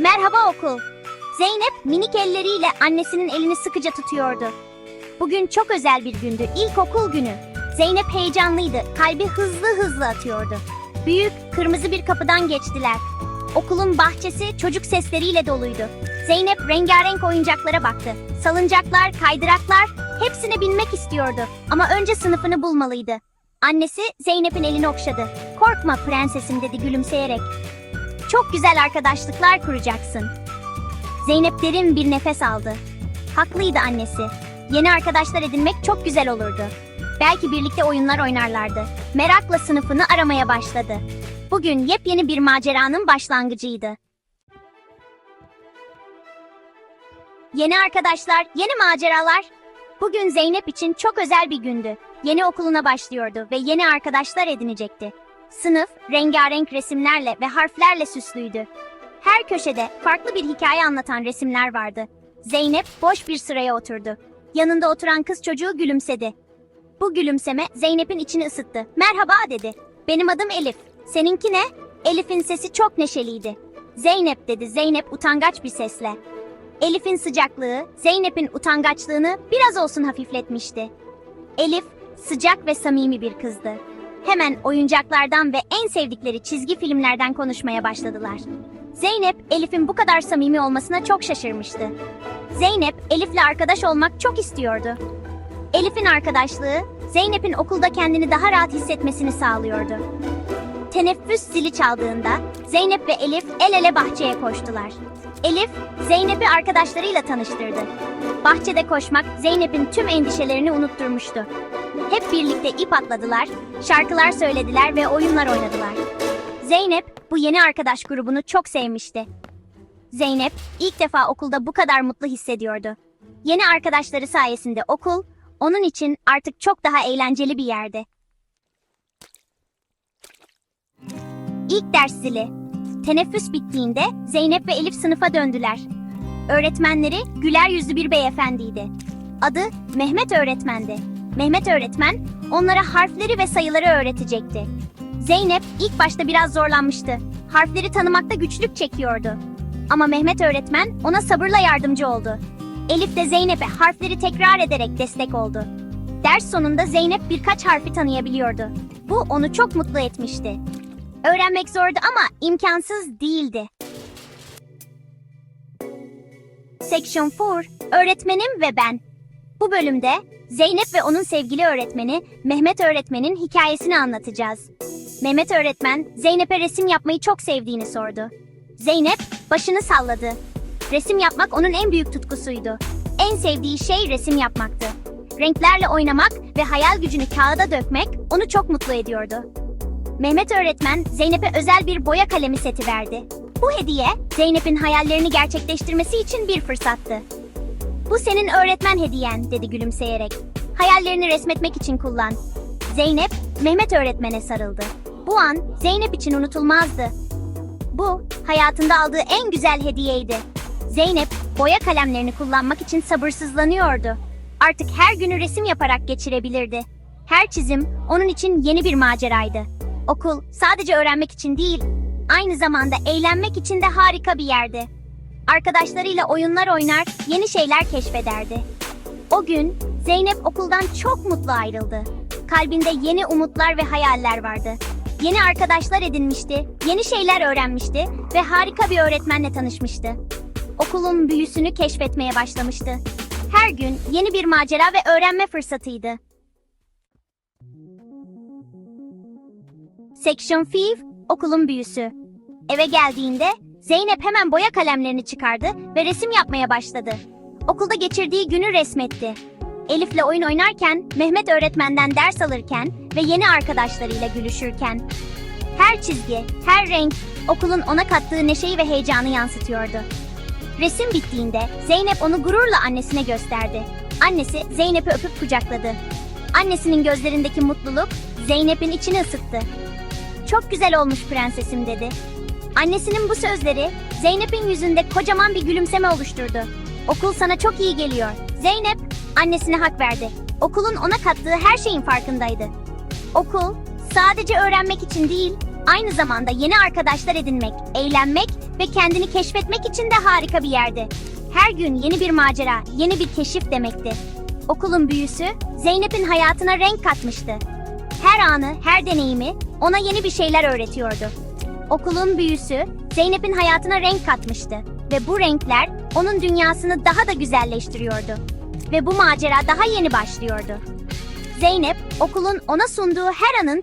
Merhaba okul. Zeynep minik elleriyle annesinin elini sıkıca tutuyordu. Bugün çok özel bir gündü. İlkokul günü. Zeynep heyecanlıydı. Kalbi hızlı hızlı atıyordu. Büyük, kırmızı bir kapıdan geçtiler. Okulun bahçesi çocuk sesleriyle doluydu. Zeynep rengarenk oyuncaklara baktı. Salıncaklar, kaydıraklar, hepsine binmek istiyordu. Ama önce sınıfını bulmalıydı. Annesi Zeynep'in elini okşadı. Korkma prensesim dedi gülümseyerek. Çok güzel arkadaşlıklar kuracaksın. Zeynep derin bir nefes aldı. Haklıydı annesi. Yeni arkadaşlar edinmek çok güzel olurdu. Belki birlikte oyunlar oynarlardı. Merakla sınıfını aramaya başladı. Bugün yepyeni bir maceranın başlangıcıydı. Yeni arkadaşlar, yeni maceralar. Bugün Zeynep için çok özel bir gündü. Yeni okuluna başlıyordu ve yeni arkadaşlar edinecekti. Sınıf rengarenk resimlerle ve harflerle süslüydü. Her köşede farklı bir hikaye anlatan resimler vardı. Zeynep boş bir sıraya oturdu. Yanında oturan kız çocuğu gülümsedi. Bu gülümseme Zeynep'in içini ısıttı. Merhaba dedi. Benim adım Elif. Seninki ne? Elif'in sesi çok neşeliydi. Zeynep dedi Zeynep utangaç bir sesle. Elif'in sıcaklığı Zeynep'in utangaçlığını biraz olsun hafifletmişti. Elif sıcak ve samimi bir kızdı. Hemen oyuncaklardan ve en sevdikleri çizgi filmlerden konuşmaya başladılar. Zeynep, Elif'in bu kadar samimi olmasına çok şaşırmıştı. Zeynep, Elif'le arkadaş olmak çok istiyordu. Elif'in arkadaşlığı, Zeynep'in okulda kendini daha rahat hissetmesini sağlıyordu. Teneffüs zili çaldığında Zeynep ve Elif el ele bahçeye koştular. Elif, Zeynep'i arkadaşlarıyla tanıştırdı. Bahçede koşmak Zeynep'in tüm endişelerini unutturmuştu. Hep birlikte ip atladılar, şarkılar söylediler ve oyunlar oynadılar. Zeynep bu yeni arkadaş grubunu çok sevmişti. Zeynep ilk defa okulda bu kadar mutlu hissediyordu. Yeni arkadaşları sayesinde okul onun için artık çok daha eğlenceli bir yerdi. İlk ders zili. Teneffüs bittiğinde Zeynep ve Elif sınıfa döndüler. Öğretmenleri güler yüzlü bir beyefendiydi. Adı Mehmet öğretmendi. Mehmet öğretmen onlara harfleri ve sayıları öğretecekti. Zeynep ilk başta biraz zorlanmıştı. Harfleri tanımakta güçlük çekiyordu. Ama Mehmet öğretmen ona sabırla yardımcı oldu. Elif de Zeynep'e harfleri tekrar ederek destek oldu. Ders sonunda Zeynep birkaç harfi tanıyabiliyordu. Bu onu çok mutlu etmişti. Öğrenmek zordu ama imkansız değildi. Section 4, öğretmenim ve ben. Bu bölümde Zeynep ve onun sevgili öğretmeni Mehmet öğretmenin hikayesini anlatacağız. Mehmet öğretmen Zeynep'e resim yapmayı çok sevdiğini sordu. Zeynep başını salladı. Resim yapmak onun en büyük tutkusuydu. En sevdiği şey resim yapmaktı. Renklerle oynamak ve hayal gücünü kağıda dökmek onu çok mutlu ediyordu. Mehmet öğretmen Zeynep'e özel bir boya kalemi seti verdi. Bu hediye Zeynep'in hayallerini gerçekleştirmesi için bir fırsattı. Bu senin öğretmen hediyen dedi gülümseyerek. Hayallerini resmetmek için kullan. Zeynep Mehmet öğretmene sarıldı. Bu an Zeynep için unutulmazdı. Bu hayatında aldığı en güzel hediyeydi. Zeynep boya kalemlerini kullanmak için sabırsızlanıyordu. Artık her günü resim yaparak geçirebilirdi. Her çizim onun için yeni bir maceraydı. Okul sadece öğrenmek için değil, aynı zamanda eğlenmek için de harika bir yerdi. Arkadaşlarıyla oyunlar oynar, yeni şeyler keşfederdi. O gün Zeynep okuldan çok mutlu ayrıldı. Kalbinde yeni umutlar ve hayaller vardı. Yeni arkadaşlar edinmişti, yeni şeyler öğrenmişti ve harika bir öğretmenle tanışmıştı. Okulun büyüsünü keşfetmeye başlamıştı. Her gün yeni bir macera ve öğrenme fırsatıydı. Section 5, okulun büyüsü. Eve geldiğinde Zeynep hemen boya kalemlerini çıkardı ve resim yapmaya başladı. Okulda geçirdiği günü resmetti. Elif'le oyun oynarken, Mehmet öğretmenden ders alırken ve yeni arkadaşlarıyla gülüşürken. Her çizgi, her renk okulun ona kattığı neşeyi ve heyecanı yansıtıyordu. Resim bittiğinde Zeynep onu gururla annesine gösterdi. Annesi Zeynep'i öpüp kucakladı. Annesinin gözlerindeki mutluluk Zeynep'in içini ısıttı. Çok güzel olmuş prensesim dedi. Annesinin bu sözleri Zeynep'in yüzünde kocaman bir gülümseme oluşturdu. Okul sana çok iyi geliyor. Zeynep annesine hak verdi. Okulun ona kattığı her şeyin farkındaydı. Okul sadece öğrenmek için değil, aynı zamanda yeni arkadaşlar edinmek, eğlenmek ve kendini keşfetmek için de harika bir yerdi. Her gün yeni bir macera, yeni bir keşif demekti. Okulun büyüsü Zeynep'in hayatına renk katmıştı. Her anı, her deneyimi ona yeni bir şeyler öğretiyordu. Okulun büyüsü Zeynep'in hayatına renk katmıştı ve bu renkler onun dünyasını daha da güzelleştiriyordu. Ve bu macera daha yeni başlıyordu. Zeynep okulun ona sunduğu her anın